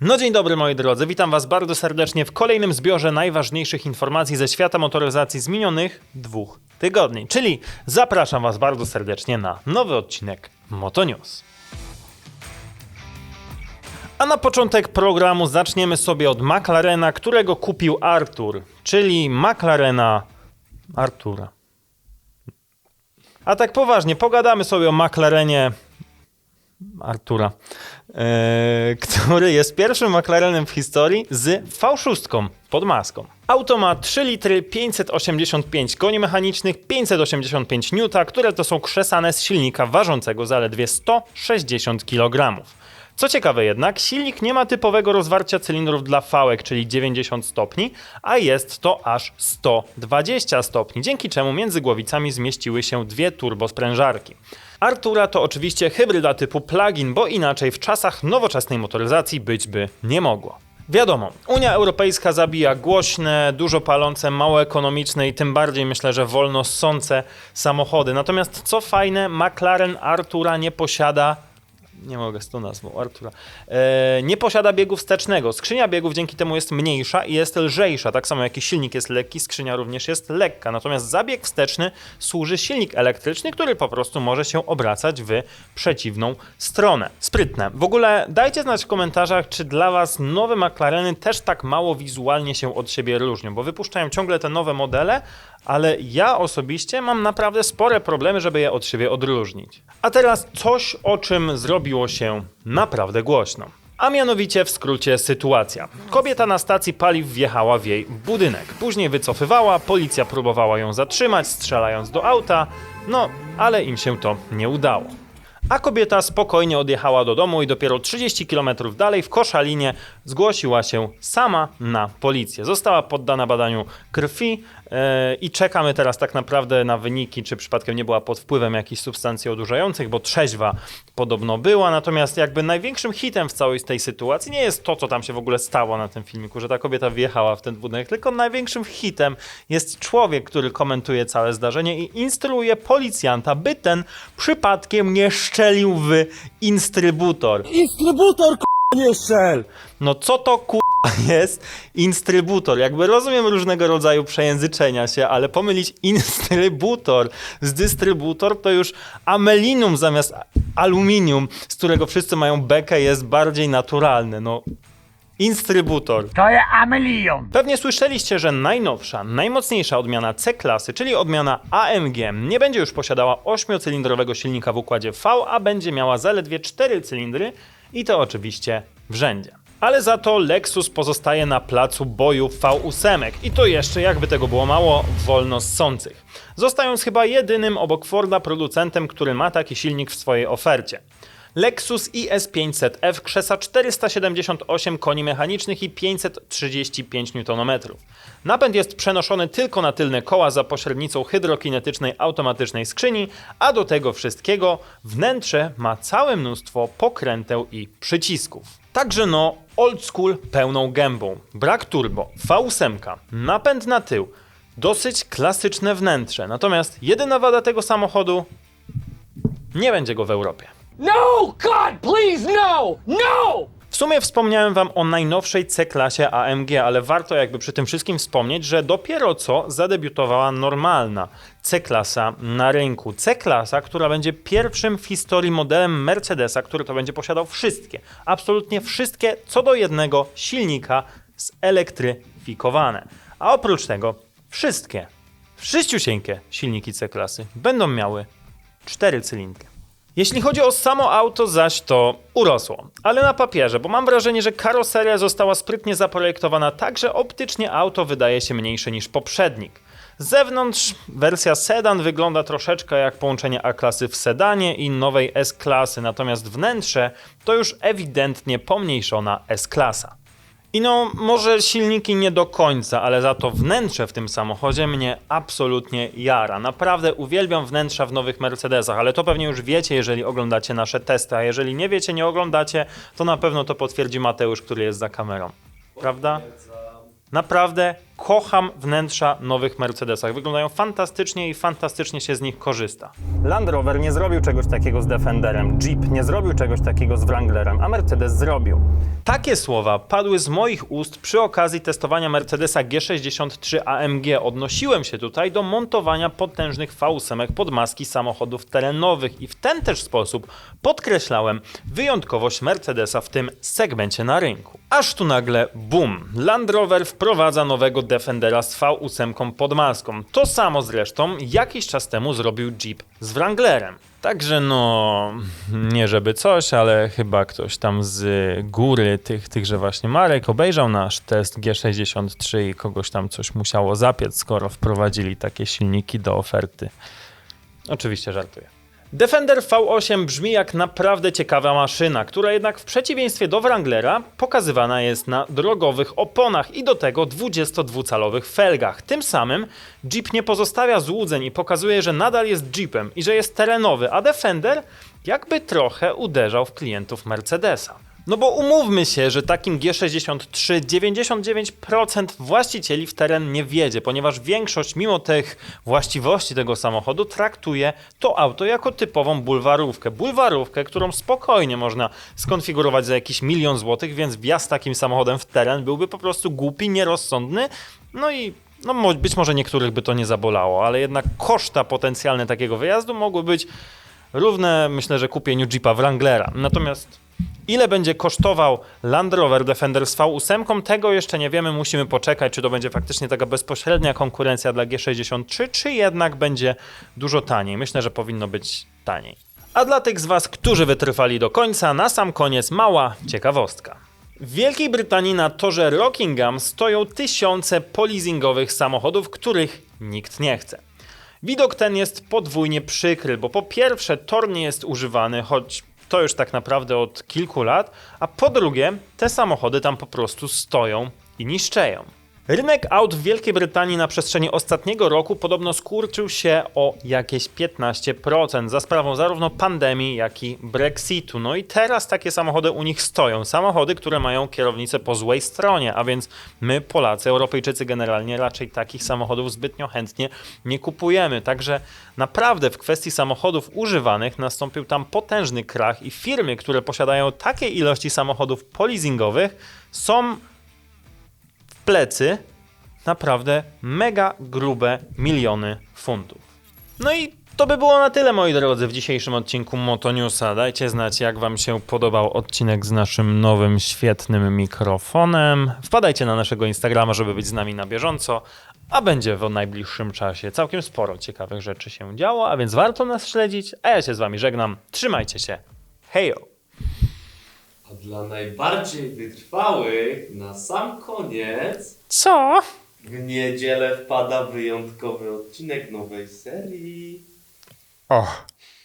No dzień dobry moi drodzy, witam was bardzo serdecznie w kolejnym zbiorze najważniejszych informacji ze świata motoryzacji z minionych dwóch tygodni. Czyli zapraszam was bardzo serdecznie na nowy odcinek Motonews. A na początek programu zaczniemy sobie od McLarena, którego kupił Artur, czyli McLarena Artura. A tak poważnie, pogadamy sobie o McLarenie Artura, e, który jest pierwszym McLarenem w historii z V6 pod maską. Auto ma 3 litry, 585 koni mechanicznych, 585 N, które to są krzesane z silnika ważącego zaledwie 160 kg. Co ciekawe jednak, silnik nie ma typowego rozwarcia cylindrów dla fałek, czyli 90 stopni, a jest to aż 120 stopni, dzięki czemu między głowicami zmieściły się dwie turbosprężarki. Artura to oczywiście hybryda typu plug-in, bo inaczej w czasach nowoczesnej motoryzacji być by nie mogło. Wiadomo, Unia Europejska zabija głośne, dużo palące, mało ekonomiczne i tym bardziej myślę, że wolno ssące samochody. Natomiast co fajne, McLaren Artura nie posiada nie mogę z tą nazwą, Artura. E, nie posiada biegu wstecznego. Skrzynia biegów dzięki temu jest mniejsza i jest lżejsza. Tak samo jak i silnik jest lekki, skrzynia również jest lekka. Natomiast za bieg wsteczny służy silnik elektryczny, który po prostu może się obracać w przeciwną stronę. Sprytne. W ogóle dajcie znać w komentarzach, czy dla Was nowe McLareny też tak mało wizualnie się od siebie różnią, bo wypuszczają ciągle te nowe modele, ale ja osobiście mam naprawdę spore problemy, żeby je od siebie odróżnić. A teraz coś, o czym zrobiło się naprawdę głośno. A mianowicie w skrócie sytuacja. Kobieta na stacji paliw wjechała w jej budynek. Później wycofywała, policja próbowała ją zatrzymać, strzelając do auta, no ale im się to nie udało. A kobieta spokojnie odjechała do domu i dopiero 30 km dalej w Koszalinie zgłosiła się sama na policję. Została poddana badaniu krwi e, i czekamy teraz tak naprawdę na wyniki, czy przypadkiem nie była pod wpływem jakichś substancji odurzających, bo trzeźwa podobno była. Natomiast jakby największym hitem w całej tej sytuacji nie jest to, co tam się w ogóle stało na tym filmiku, że ta kobieta wjechała w ten budynek, tylko największym hitem jest człowiek, który komentuje całe zdarzenie i instruuje policjanta, by ten przypadkiem nie szczelił w instrybutor. Instrybutor nie strzel! No co to ku... jest instrybutor? Jakby rozumiem różnego rodzaju przejęzyczenia się, ale pomylić instrybutor z dystrybutor to już amelinum zamiast aluminium, z którego wszyscy mają bekę, jest bardziej naturalne. No, instrybutor. To jest Amelion! Pewnie słyszeliście, że najnowsza, najmocniejsza odmiana C-klasy, czyli odmiana AMG, nie będzie już posiadała 8-cylindrowego silnika w układzie V, a będzie miała zaledwie 4 cylindry i to oczywiście w rzędzie. Ale za to Lexus pozostaje na placu boju V8 i to jeszcze, jakby tego było mało, wolno ssących. Zostając chyba jedynym obok Forda producentem, który ma taki silnik w swojej ofercie. Lexus IS500F krzesa 478 koni mechanicznych i 535 Nm. Napęd jest przenoszony tylko na tylne koła za pośrednicą hydrokinetycznej automatycznej skrzyni, a do tego wszystkiego wnętrze ma całe mnóstwo pokręteł i przycisków. Także no, old school pełną gębą. Brak turbo, V8, napęd na tył, dosyć klasyczne wnętrze. Natomiast jedyna wada tego samochodu nie będzie go w Europie. No! God, please, no! No! W sumie wspomniałem wam o najnowszej C-klasie AMG, ale warto jakby przy tym wszystkim wspomnieć, że dopiero co zadebiutowała normalna C-klasa na rynku. C-klasa, która będzie pierwszym w historii modelem Mercedesa, który to będzie posiadał wszystkie, absolutnie wszystkie co do jednego silnika zelektryfikowane. A oprócz tego wszystkie, wszyściusieńkie silniki C-klasy będą miały cztery cylindry. Jeśli chodzi o samo auto, zaś to urosło, ale na papierze, bo mam wrażenie, że karoseria została sprytnie zaprojektowana tak, że optycznie auto wydaje się mniejsze niż poprzednik. Z zewnątrz wersja sedan wygląda troszeczkę jak połączenie A-klasy w sedanie i nowej S-klasy, natomiast wnętrze to już ewidentnie pomniejszona S-klasa. I no, może silniki nie do końca, ale za to wnętrze w tym samochodzie mnie absolutnie jara. Naprawdę uwielbiam wnętrza w nowych Mercedesach, ale to pewnie już wiecie, jeżeli oglądacie nasze testy, a jeżeli nie wiecie, nie oglądacie, to na pewno to potwierdzi Mateusz, który jest za kamerą. Prawda? Naprawdę kocham wnętrza nowych Mercedesach. Wyglądają fantastycznie i fantastycznie się z nich korzysta. Land Rover nie zrobił czegoś takiego z Defenderem, Jeep nie zrobił czegoś takiego z Wranglerem, a Mercedes zrobił. Takie słowa padły z moich ust przy okazji testowania Mercedesa G63 AMG. Odnosiłem się tutaj do montowania potężnych V8 pod maski samochodów terenowych i w ten też sposób podkreślałem wyjątkowość Mercedesa w tym segmencie na rynku. Aż tu nagle boom! Land Rover wprowadza nowego Defendera z V8 pod maską. To samo zresztą jakiś czas temu zrobił Jeep z Wranglerem. Także no, nie żeby coś, ale chyba ktoś tam z góry tych, tychże właśnie marek obejrzał nasz test G63 i kogoś tam coś musiało zapiec, skoro wprowadzili takie silniki do oferty. Oczywiście żartuję. Defender V8 brzmi jak naprawdę ciekawa maszyna, która jednak w przeciwieństwie do Wranglera pokazywana jest na drogowych oponach i do tego 22-calowych felgach. Tym samym Jeep nie pozostawia złudzeń i pokazuje, że nadal jest Jeepem i że jest terenowy, a Defender jakby trochę uderzał w klientów Mercedesa. No bo umówmy się, że takim G63 99% właścicieli w teren nie wiedzie, ponieważ większość mimo tych właściwości tego samochodu traktuje to auto jako typową bulwarówkę. Bulwarówkę, którą spokojnie można skonfigurować za jakiś milion złotych, więc wjazd takim samochodem w teren byłby po prostu głupi, nierozsądny, no i no, być może niektórych by to nie zabolało, ale jednak koszta potencjalne takiego wyjazdu mogły być równe, myślę, że kupieniu Jeepa Wranglera. Natomiast ile będzie kosztował Land Rover Defender z V8, tego jeszcze nie wiemy, musimy poczekać, czy to będzie faktycznie taka bezpośrednia konkurencja dla G63, czy jednak będzie dużo taniej. Myślę, że powinno być taniej. A dla tych z Was, którzy wytrwali do końca, na sam koniec mała ciekawostka. W Wielkiej Brytanii na torze Rockingham stoją tysiące polizingowych samochodów, których nikt nie chce. Widok ten jest podwójnie przykry, bo po pierwsze tor nie jest używany, choć to już tak naprawdę od kilku lat, a po drugie te samochody tam po prostu stoją i niszczeją. Rynek aut w Wielkiej Brytanii na przestrzeni ostatniego roku podobno skurczył się o jakieś 15% za sprawą zarówno pandemii, jak i Brexitu. No i teraz takie samochody u nich stoją. Samochody, które mają kierownicę po złej stronie, a więc my, Polacy, Europejczycy generalnie raczej takich samochodów zbytnio chętnie nie kupujemy. Także naprawdę w kwestii samochodów używanych nastąpił tam potężny krach i firmy, które posiadają takie ilości samochodów polizingowych są plecy naprawdę mega grube miliony funtów. No i to by było na tyle, moi drodzy, w dzisiejszym odcinku Motonewsa. Dajcie znać, jak wam się podobał odcinek z naszym nowym, świetnym mikrofonem. Wpadajcie na naszego Instagrama, żeby być z nami na bieżąco, a będzie w najbliższym czasie całkiem sporo ciekawych rzeczy się działo, a więc warto nas śledzić, a ja się z wami żegnam. Trzymajcie się. Hejo! Dla najbardziej wytrwałych na sam koniec Co? w niedzielę wpada wyjątkowy odcinek nowej serii. Och.